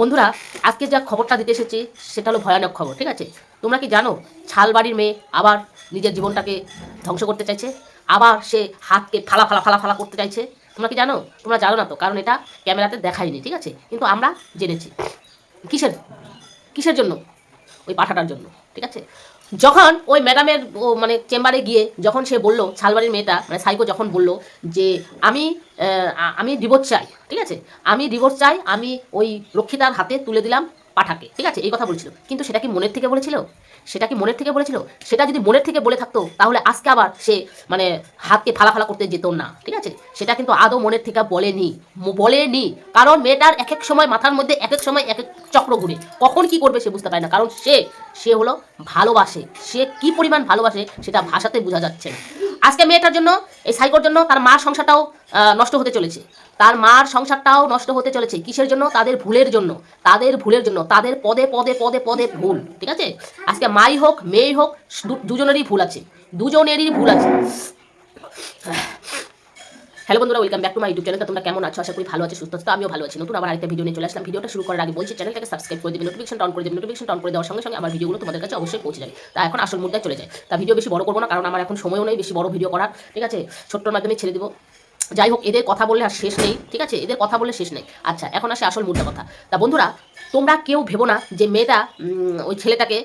বন্ধুরা, আজকে যা খবরটা দিতে এসেছি, সেটা হলো ভয়ানক খবর, ঠিক আছে? তোমরা কি জানো, ছালবাড়ির মেয়ে আবার নিজের জীবনটাকে ধ্বংস করতে চাইছে? আবার সে হাতকে ফালা ফালা ফালা ফালা করতে চাইছে? তোমরা কি জানো? তোমরা জানো না তো, কারণ এটা ক্যামেরাতে দেখায়নি, ঠিক আছে? কিন্তু আমরা জেনেছি। কিসের? কিসের জন্য? ওই পাঠাটার জন্য, ঠিক আছে? যখন ওই ম্যাডামের মানে চেম্বারে গিয়ে যখন সে বলল ছালবাড়ির মেয়েটা মানে সাইকো যখন বলল যে, আমি আমি ডিভোর্স চাই, ঠিক আছে? আমি ডিভোর্স চাই, আমি ওই রক্ষিতার হাতে তুলে দিলাম পাঠাকে, ঠিক আছে? এই কথা বলছিল। কিন্তু সেটা কি মনের থেকে বলেছিল? সেটা কি মনের থেকে বলেছিল? সেটা যদি মনের থেকে বলে থাকতো, তাহলে আজকে আবার সে মানে হাতকে ফালা ফালা করতে যেত না, ঠিক আছে? সেটা কিন্তু আদৌ মনের থেকে বলেনি, ম- বলেনি। কারণ মেয়েটার এক এক সময় মাথার মধ্যে এক এক সময় এক এক চক্র ঘুরে। কখন কি করবে সে বুঝতে পারে না। কারণ সে সে হলো ভালোবাসে। সে কি পরিমাণ ভালোবাসে সেটা ভাষাতে বোঝা যাচ্ছে আজকে মেয়েটার জন্য, এই সাইকোর জন্য তার মার সংসারটাও নষ্ট হতে চলেছে। তার মার সংসারটাও নষ্ট হতে চলেছে। কিসের জন্য? তাদের ভুলের জন্য। তাদের ভুলের জন্য। তাদের পদে পদে পদে পদে ভুল। ঠিক আছে? আজকে মাই হোক, মেয়ে হোক দুজনেরই ভুল আছে। দুজনেরই ভুল আছে। হ্যালো বন্ধুরা welcome back to my YouTube channel তোমরা কেমন আছো? আশা করি ভালো আছে, সুস্থ আছো। আমিও ভালো আছি। নতুন আবার আরেকটা ভিডিও নিয়ে চলে আসলাম। ভিডিওটা শুরু করার আগে বলছি চ্যানেলটাকে সাবস্ক্রাইব করে দিবে নোটিফিকেশন অন করে দিবে। নোটিফিকেশন অন করে দেওয়ার সঙ্গে সঙ্গে আমার ভিডিওগুলো তোমাদের কাছে অবশ্যই পৌঁছে যাবে। তা এখন আসল মুদ্রায় চলে যায় তা ভিডিও বেশি বড় করব না, কারণ আমার এখন সময়ও নেই বেশি বড় ভিডিও করার। ঠিক আছে? ছোট্টর মাধ্যমে ছেড়ে দিব। যাই হোক এদের কথা বললে আর শেষ নেই, ঠিক আছে? এদের কথা বলে শেষ নেই। আচ্ছা এখন আসে আসল মুদ্রা কথা। তা বন্ধুরা তোমরা কেউ ভেবো না যে মেয়েটা ওই ছেলেটাকে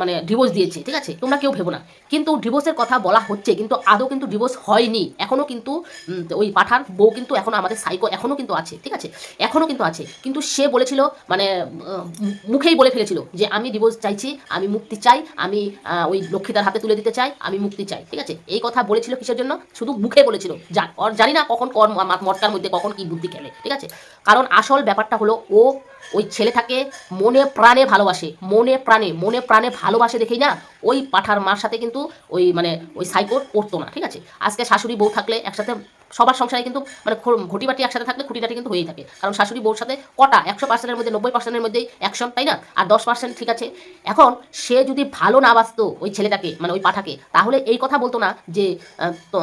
মানে ডিভোর্স দিয়েছে, ঠিক আছে? তোমরা কেউ ভেবো না। কিন্তু ডিভোর্সের কথা বলা হচ্ছে, কিন্তু আদৌ কিন্তু ডিভোর্স হয়নি। এখনও কিন্তু ওই পাঠার বউ কিন্তু এখনও আমাদের সাইকো এখনও কিন্তু আছে, ঠিক আছে? এখনও কিন্তু আছে। কিন্তু সে বলেছিল মানে মুখেই বলে ফেলেছিল যে, আমি ডিভোর্স চাইছি, আমি মুক্তি চাই, আমি ওই লক্ষ্মীদার হাতে তুলে দিতে চাই, আমি মুক্তি চাই। ঠিক আছে? এই কথা বলেছিল কিসের জন্য? শুধু মুখে বলেছিল। জানি না কখন কর মটকার মধ্যে কখন কি বুদ্ধি খেলে, ঠিক আছে? কারণ আসল ব্যাপারটা হলো, ও ওই ছেলেটাকে মনে প্রাণে ভালোবাসে, মনে প্রাণে মনে প্রাণে ভালোবাসে দেখেই না ওই পাঠার মার সাথে কিন্তু ওই মানে ওই সাইকোর পড়তো না, ঠিক আছে? আজকে শাশুড়ি বউ থাকলে একসাথে সবার সংসারে কিন্তু মানে খু- ঘটিবাটি একসাথে থাকলে খুঁটিনাটি কিন্তু হয়েই থাকে। কারণ শাশুড়ি বউর সাথে কটা? একশো পার্সেন্টের মধ্যে, নব্বই পার্সেন্টের মধ্যেই অ্যাকশন তাই না? আর দশ পার্সেন্ট ঠিক আছে। এখন সে যদি ভালো না বাসতো ওই ছেলেটাকে মানে ওই পাঠাকে, তাহলে এই কথা বলতো না যে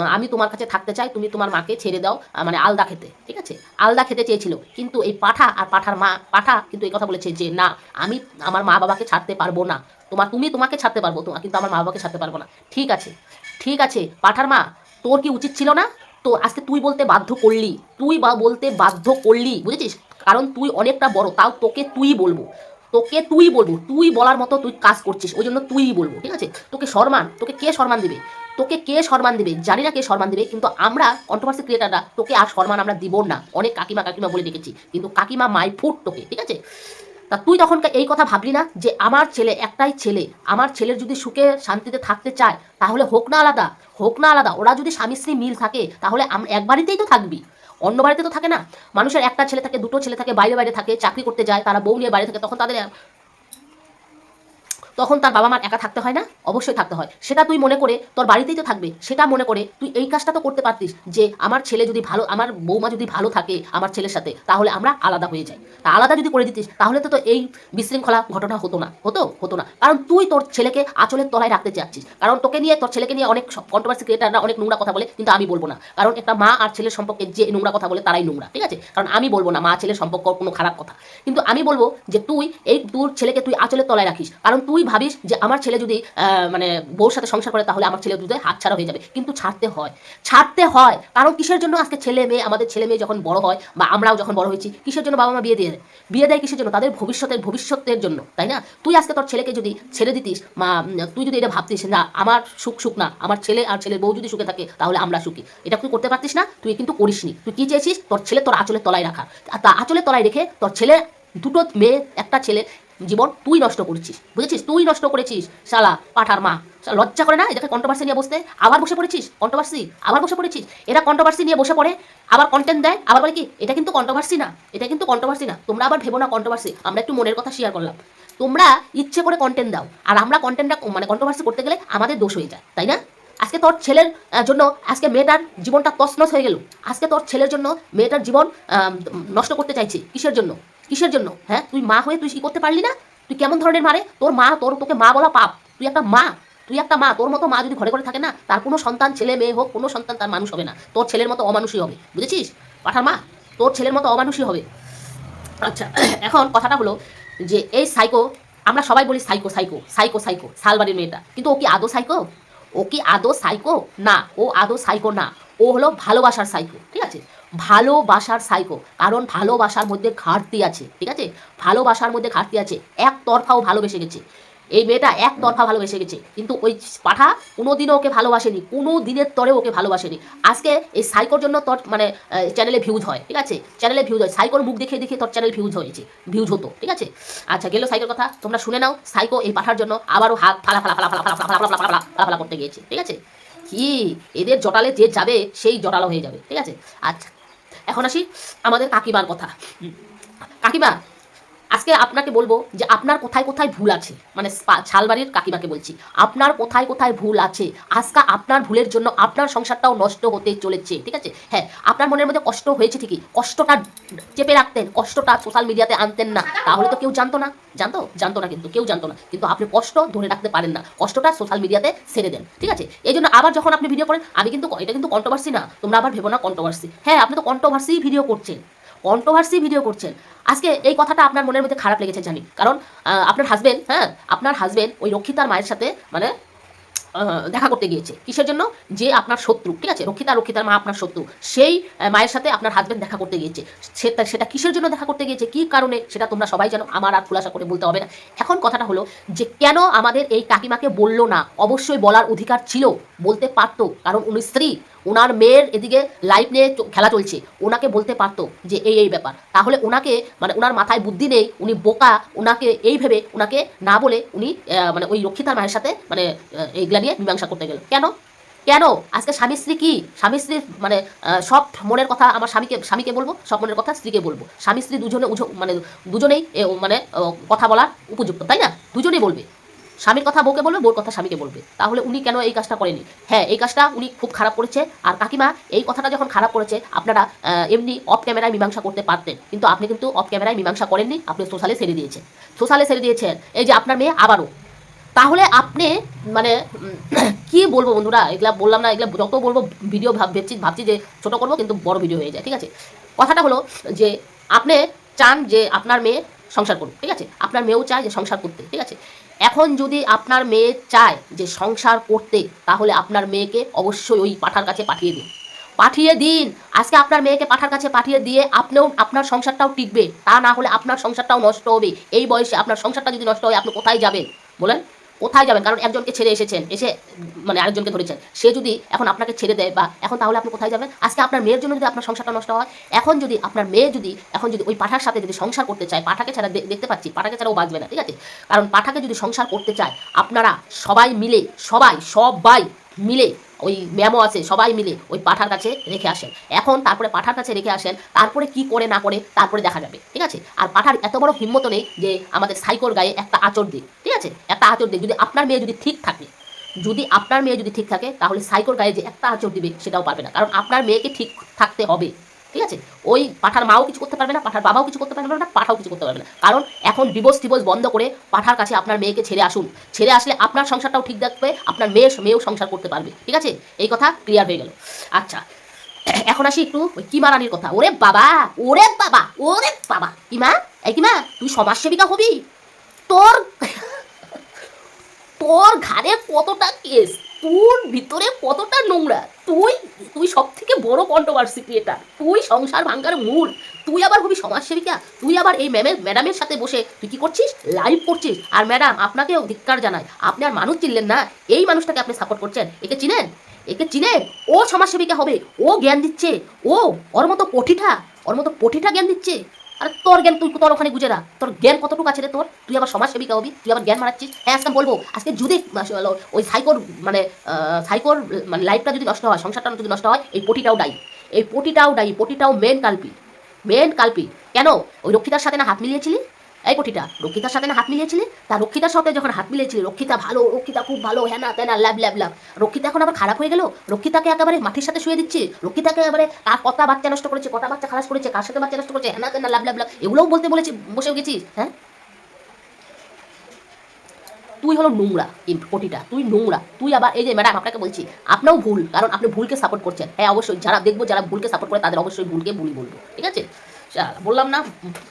আমি তোমার কাছে থাকতে চাই, তুমি তোমার মাকে ছেড়ে দাও মানে আলদা খেতে, ঠিক আছে? আলদা খেতে চেয়েছিল। কিন্তু এই পাঠা আর পাঠার মা, পাঠা কিন্তু এই কথা বলেছে যে, না, আমি আমার মা বাবাকে ছাড়তে পারব না। তোমার তুমি তোমাকে ছাড়তে পারব তোমার কিন্তু আমার মা বাবাকে ছাড়তে পারব না। ঠিক আছে ঠিক আছে, পাঠার মা, তোর কি উচিত ছিল না? তো আজকে তুই বলতে বাধ্য করলি, তুই বা বলতে বাধ্য করলি, বুঝেছিস? কারণ তুই অনেকটা বড়, তাও তোকে তুই বলব। তোকে তুই বলব, তুই বলার মতো তুই কাজ করছিস, ওই জন্য তুই বলব, ঠিক আছে? তোকে সম্মান তোকে কে সম্মান দিবে? তোকে কে সম্মান দিবে? জানি না কে সম্মান দিবে, কিন্তু আমরা কন্ট্রোভার্সি ক্রিয়েটাররা তোকে আর সম্মান আমরা দিব না। অনেক কাকিমা কাকিমা বলে দেখেছি কিন্তু কাকিমা মাই ফুট তোকে, ঠিক আছে? তা তুই তখন এই কথা ভাবলি না যে আমার ছেলে একটাই ছেলে? আমার ছেলের যদি সুখে শান্তিতে থাকতে চায়, তাহলে হোক না আলাদা, হোক না আলাদা। ওরা যদি স্বামী স্ত্রী মিল থাকে, তাহলে এক বাড়িতেই তো থাকবি। অন্য বাড়িতে তো থাকে না। মানুষের একটা ছেলে থাকে, দুটো ছেলে থাকে, বাইরে বাইরে থাকে, চাকরি করতে যায়, তারা বউ নিয়ে বাইরে থাকে, তখন তাদের তখন তার বাবা মার একা থাকতে হয় না? অবশ্যই থাকতে হয়। সেটা তুই মনে করে, তোর বাড়িতেই তো থাকবে। সেটা মনে করে তুই এই কাজটা তো করতে পারতিস যে, আমার ছেলে যদি ভালো, আমার বৌমা যদি ভালো থাকে আমার ছেলের সাথে, তাহলে আমরা আলাদা হয়ে যাই। তা আলাদা যদি করে দিতিস, তাহলে তো তো এই বিশৃঙ্খলা ঘটনা হতো না। হতো? হতো না। কারণ তুই তোর ছেলেকে আঁচলের তলায় রাখতে চাচ্ছিস। কারণ তোকে নিয়ে, তোর ছেলেকে নিয়ে অনেক কন্ট্রোভার্সি ক্রিয়েটাররা অনেক নোংরা কথা বলে, কিন্তু আমি বলব না। কারণ একটা মা আর ছেলের সম্পর্কে যে নোংরা কথা বলে, তারাই নোংরা, ঠিক আছে? কারণ আমি বলব না মা ছেলের সম্পর্ক কোনো খারাপ কথা। কিন্তু আমি বলব যে তুই এই, তোর ছেলেকে তুই আঁচলের তলায় রাখিস। কারণ তুই ভাবিস যে আমার ছেলে যদি মানে বউর সাথে সংসার করে, তাহলে আমার ছেলে দুধে হাত ছাড়া হয়ে যাবে। কিন্তু ছাড়তে হয়। ছাড়তে হয়। কারণ কিসের জন্য আজকে ছেলে মেয়ে, আমাদের ছেলে মেয়ে যখন বড় হয়, বা আমরাও যখন বড় হয়েছি, কিসের জন্য বাবা মা বিয়ে দিয়ে বিয়ে দেয় কিসের জন্য? তাদের ভবিষ্যতের ভবিষ্যতের জন্য, তাই না? তুই আজকে তোর ছেলেকে যদি ছেড়ে দিতিস, মা, তুই যদি এটা ভাবতিস না, আমার সুখ সুখ না, আমার ছেলে আর ছেলের বউ যদি সুখে থাকে, তাহলে আমরা সুখী। এটা তুই করতে পারতিস না, তুই কিন্তু করিসনি। তুই কি চেয়েছিস? তোর ছেলে তোর আঁচলের তলায় রাখা। তা আঁচলের তলায় রেখে তোর ছেলে দুটো মেয়ে, একটা ছেলে জীবন তুই নষ্ট করেছিস, বুঝেছিস? তুই নষ্ট করেছিস, শালা পাঠার মা। লজ্জা করে না এটাকে কন্ট্রোভার্সি নিয়ে বসতে? আবার বসে পড়েছিস? কন্ট্রোভার্সি আবার বসে পড়েছিস? এরা কন্ট্রোভার্সি নিয়ে বসে পড়ে, আবার কন্টেন্ট দেয়, আবার বলে কি, এটা কিন্তু কন্ট্রোভার্সি না, এটা কিন্তু কন্ট্রোভার্সি না, তোমরা আবার ভেবো না কন্ট্রোভার্সি আমরা একটু মনের কথা শেয়ার করলাম। তোমরা ইচ্ছে করে কন্টেন্ট দাও, আর আমরা কন্টেন্টটা মানে কন্ট্রোভার্সি করতে গেলে আমাদের দোষ হয়ে যায়, তাই না? আজকে তোর ছেলের জন্য আজকে মেয়েটার জীবনটা তছনছ হয়ে গেল। আজকে তোর ছেলের জন্য মেয়েটার জীবন নষ্ট করতে চাইছে, কিসের জন্য? কিসের জন্য? হ্যাঁ? তুই মা হয়ে তুই কি করতে পারলি না? তুই কেমন ধরনের মারে তোর মা, তোর, তোকে মা বলা পাপ। তুই একটা মা। তুই একটা মা। তোর মতো মা যদি ঘরে ঘরে থাকে না, তার কোনো সন্তান, ছেলে, মেয়ে হোক, কোনো সন্তান তার মানুষ হবে না। তোর ছেলের মতো অমানুষই হবে। বুঝেছিস? পাঠার মা, তোর ছেলের মতো অমানুষই হবে। আচ্ছা এখন কথাটা হলো যে এই সাইকো, আমরা সবাই বলি সাইকো সাইকো সাইকো সাইকো, শালবাড়ির মেয়েটা। কিন্তু ও কি আদৌ সাইকো? ও কি আদৌ সাইকো? না, ও আদৌ সাইকো না। ও হলো ভালোবাসার সাইকো। ঠিক আছে? ভালোবাসার সাইকো কারণ ভালোবাসার মধ্যে ঘাটতি আছে ঠিক আছে ভালোবাসার মধ্যে ঘাটতি আছে এক তরফাও ভালোবেসে গেছে এই মেয়েটা এক তরফা ভালোবেসে গেছে কিন্তু ওই পাঠা কোনোদিনও ওকে ভালোবাসেনি কোনো দিনের তরে ওকে ভালোবাসেনি আজকে এই সাইকোর জন্য তোর মানে চ্যানেলে ভিউজ হয় ঠিক আছে চ্যানেলে ভিউজ হয় সাইকোর মুখ দেখে দেখে তোর চ্যানেল ভিউজ হয়েছে ভিউজ হতো ঠিক আছে আচ্ছা গেলো সাইকোর কথা তোমরা শুনে নাও সাইকো এই পাঠার জন্য আবারও হাত ফালা ফালা ফালা ফালা ফালা ফালা ফালা ফালা ফালা ফালা করতে গিয়েছে ঠিক আছে কি এদের জটালে যে যাবে সেই জটালো হয়ে যাবে ঠিক আছে আচ্ছা এখন আসি আমাদের কাকিমার কথা হুম। আজকে আপনাকে বলব যে আপনার কোথায় কোথায় ভুল আছে মানে শালবাড়ির কাকিমাকে বলছি, আপনার কোথায় কোথায় ভুল আছে, আজকে আপনার ভুলের জন্য আপনার সংসারটাও নষ্ট হতে চলেছে, ঠিক আছে? হ্যাঁ আপনার মনের মধ্যে কষ্ট হয়েছে ঠিকই, কষ্টটা চেপে রাখতেন, কষ্টটা সোশ্যাল মিডিয়াতে আনতেন না, তাহলে তো কেউ জানতো না, জানতো? জানতো না কিন্তু, কেউ জানতো না, কিন্তু আপনি কষ্ট ধরে রাখতে পারেন না, কষ্টটা সোশ্যাল মিডিয়াতে ছেড়ে দেন, ঠিক আছে? এই জন্য আবার যখন আপনি ভিডিও করেন, আমি কিন্তু এটা কিন্তু কন্ট্রোভার্সি না, তোমরা আবার ভেবো না কন্ট্রোভার্সি হ্যাঁ আপনি তো কন্ট্রোভার্সি ভিডিও করছেন। কন্ট্রোভার্সি ভিডিও করছেন। আজকে এই কথাটা আপনার মনের মধ্যে খারাপ লেগেছে, জানি। কারণ আপনার হাজবেন্ড হ্যাঁ আপনার হাজবেন্ড ওই রক্ষিতার মায়ের সাথে মানে দেখা করতে গিয়েছে। কিসের জন্য? যে আপনার শত্রু, ঠিক আছে? রক্ষিতা, রক্ষিতার মা আপনার শত্রু। সেই মায়ের সাথে আপনার হাজবেন্ড দেখা করতে গিয়েছে। সেটা সেটা কিসের জন্য দেখা করতে গিয়েছে? কি কারণে? সেটা তোমরা সবাই জানো। আমার আর খুলাসা করে বলতে হবে না। এখন কথাটা হলো যে, কেন আমাদের এই কাকিমাকে বলল না? অবশ্যই বলার অধিকার ছিল, বলতে পারতো। কারণ উনি স্ত্রী। ওনার মেয়ের এদিকে লাইফ নিয়ে খেলা চলছে। ওনাকে বলতে পারতো যে এই এই ব্যাপার। তাহলে ওনাকে মানে ওনার মাথায় বুদ্ধি নেই, উনি বোকা ওনাকে এই ভেবে ওনাকে না বলে উনি মানে ওই রক্ষিতার মায়ের সাথে মানে এইগুলা নিয়ে মীমাংসা করতে গেল। কেন? কেন? আজকে স্বামী স্ত্রী কি? স্বামী স্ত্রী মানে সব মনের কথা আমার স্বামীকে স্বামীকে বলব, সব মনের কথা স্ত্রীকে বলব। স্বামী স্ত্রী দুজনে মানে দুজনেই মানে কথা বলার উপযুক্ত, তাই না? দুজনেই বলবে। স্বামীর কথা বউকে বলবে, বউর কথা স্বামীকে বলবে। তাহলে উনি কেন এই কাজটা করেনি? হ্যাঁ এই কাজটা উনি খুব খারাপ করেছে। আর কাকিমা এই কথাটা যখন খারাপ করেছে, আপনারা এমনি অফ ক্যামেরায় মীমাংসা করতে পারতেন। কিন্তু আপনি কিন্তু অফ ক্যামেরায় মীমাংসা করেননি, আপনি সোশ্যালে সেরে দিয়েছেন। সোশ্যালে সেরে দিয়েছেন। এই যে আপনার মেয়ে আবারও। তাহলে আপনি মানে কি বলব বন্ধুরা? এগুলা বললাম না, এগুলা যত বলব, ভিডিও ভাব, ভাবছি ভাবছি যে ছোট করব, কিন্তু বড় ভিডিও হয়ে যায়, ঠিক আছে? কথাটা হলো যে আপনি চান যে আপনার মেয়ে সংসার করুক, ঠিক আছে? আপনার মেয়েও চায় যে সংসার করতে, ঠিক আছে? এখন যদি আপনার মেয়ে চায় যে সংসার করতে, তাহলে আপনার মেয়েকে অবশ্যই ওই পাঠার কাছে পাঠিয়ে দিন। পাঠিয়ে দিন। আজকে আপনার মেয়েকে পাঠার কাছে পাঠিয়ে দিয়ে আপনিও আপনার সংসারটাও টিকবে। তা না হলে আপনার সংসারটাও নষ্ট হবে। এই বয়সে আপনার সংসারটা যদি নষ্ট হয়, আপনি কোথায় যাবেন? বলেন। কোথায় যাবেন? কারণ একজনকে ছেড়ে এসেছেন, এসে মানে আরেকজনকে ধরেছেন। সে যদি এখন আপনাকে ছেড়ে দেয় বা এখন তাহলে আপনি কোথায় যাবেন? আজকে আপনার মেয়ের জন্য যদি আপনার সংসারটা নষ্ট হয়, এখন যদি আপনার মেয়ে যদি, এখন যদি ওই পাঠার সাথে যদি সংসার করতে চায়, পাঠাকে ছাড়া দেখতে পাচ্ছি, পাঠাকে ছাড়া ও বাঁচবে না, ঠিক আছে? কারণ পাঠাকে যদি সংসার করতে চায়, আপনারা সবাই মিলে, সবাই সবাই মিলে ওই ম্যামও আছে, সবাই মিলে ওই পাঠার কাছে রেখে আসেন। এখন তারপরে পাঠার কাছে রেখে আসেন, তারপরে কি করে না করে তারপরে দেখা যাবে, ঠিক আছে? আর পাঠার এত বড় হিম্মত নেই যে আমাদের সাইকোর গায়ে একটা আচর দিক, ঠিক আছে? একটা আচর দিক, যদি আপনার মেয়ে যদি ঠিক থাকে, যদি আপনার মেয়ে যদি ঠিক থাকে, তাহলে সাইকোর গায়ে যে একটা আচর দিবে সেটাও পারবে না। কারণ আপনার মেয়েকে ঠিক থাকতে হবে। ঠিক আছে? ওই পাঠার মাও কিছু করতে পারবে না, পাঠার বাবাও কিছু করতে পারবে না, পাঠাও কিছু করতে পারবে না। কারণ এখন ডিভোর্স টিভোর্স বন্ধ করে পাঠার কাছে আপনার মেয়েকে ছেড়ে আসুন। ছেড়ে আসলে আপনার সংসারটাও ঠিক থাকবে, আপনার মেয়ে মেয়েও সংসার করতে পারবে। ঠিক আছে? এই কথা ক্লিয়ার হয়ে গেল। আচ্ছা এখন আসি একটু ওই কিমা রানীর কথা। ওরে বাবা ওরে বাবা ওরে বাবা। কিমা? এই কিমা, তুই সমাজসেবিকা হবি? তোর তোর ঘাড়ে কতটা কেস? তোর ভিতরে কতটা নোংরা? তুই তুই সব থেকে বড় কন্ট্রোভার্সি ক্রিয়েটার তুই সংসার ভাঙ্গার মূল। তুই আবার হবি সমাজসেবিকা। তুই আবার এই ম্যামের ম্যাডামের সাথে বসে তুই কি করছিস? লাইভ করছিস। আর ম্যাডাম আপনাকেও ধিক্কার জানায় আপনি আর মানুষ চিনলেন না? এই মানুষটাকে আপনি সাপোর্ট করছেন। একে চিনেন? একে চিনেন? ও সমাজসেবিকা হবে। ও জ্ঞান দিচ্ছে। ও, ওর মতো পঠিটা ওর মতো পঠিটা জ্ঞান দিচ্ছে। আর তোর জ্ঞান তুই তোর ওখানে গুজে না তোর জ্ঞান কতটুকু আছে রে তোর? তুই আবার সমাজসেবিকা হবি তুই আবার জ্ঞান মারাচ্ছিস হ্যাঁ আজকে বলব, আজকে যদি ওই সাইকোর মানে সাইকোর মানে লাইফটা যদি নষ্ট হয়, সংসারটা যদি নষ্ট হয়, এই পটিটাও ডাই এই পটিটাও ডাই পটিটাও মেন কালপি মেন কালপি কেন? ওই রক্ষিতার সাথে না হাত মিলিয়েছিলি? এই পটিটা, রক্ষিতার সাথে না হাত মিলিয়েছিলি? তা রক্ষিতার সাথে যখন হাত মিলিয়েছিলি, রক্ষিতা ভালো, রক্ষিতা খুব ভালো হ্যাঁ না তেনা ল্যাব ল্যাব ল্যাব রক্ষিতা এখন আবার খারাপ হয়ে গেল? রক্ষিতাকে একেবারে মাটির সাথে শুয়ে দিচ্ছে? রক্ষিতাকে একেবারে কার কটা বাচ্চা নষ্ট করেছে, কটা বাচ্চা খারাপ করেছে, কার সাথে বাচ্চা নষ্ট করেছে? হ্যাঁ না তেনা ল্যাব ল্যাব ল্যাব এগুলোও বলতে বলেছি বসে গেছিস হ্যাঁ? তুই হলো নোংরা কোটিটা তুই নোংরা। তুই আবার এই যে ম্যাডাম আপনাকে বলছি, আপনাও ভুল, কারণ আপনি ভুলকে সাপোর্ট করছেন। হ্যাঁ অবশ্যই, যারা দেখব, যারা ভুলকে সাপোর্ট করে, তাদের অবশ্যই ভুলকে ভুলই বলব, ঠিক আছে? বললাম না,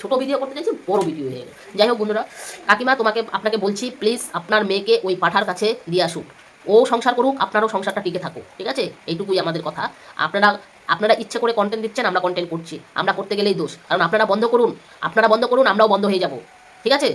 ছোটো ভিডিও করতে চাইছি, বড় ভিডিও হয়ে গেল যাই হোক বন্ধুরা, কাকিমা তোমাকে, আপনাকে বলছি প্লিজ আপনার মেয়েকে ওই পাঠার কাছে দিয়ে আসুক। ও সংসার করুক, আপনারও সংসারটা টিকে থাকুক, ঠিক আছে? এইটুকুই আমাদের কথা। আপনারা আপনারা ইচ্ছে করে কন্টেন্ট দিচ্ছেন, আমরা কন্টেন্ট করছি। আমরা করতে গেলেই দোষ। কারণ আপনারা বন্ধ করুন, আপনারা বন্ধ করুন, আমরাও বন্ধ হয়ে যাব, ঠিক আছে?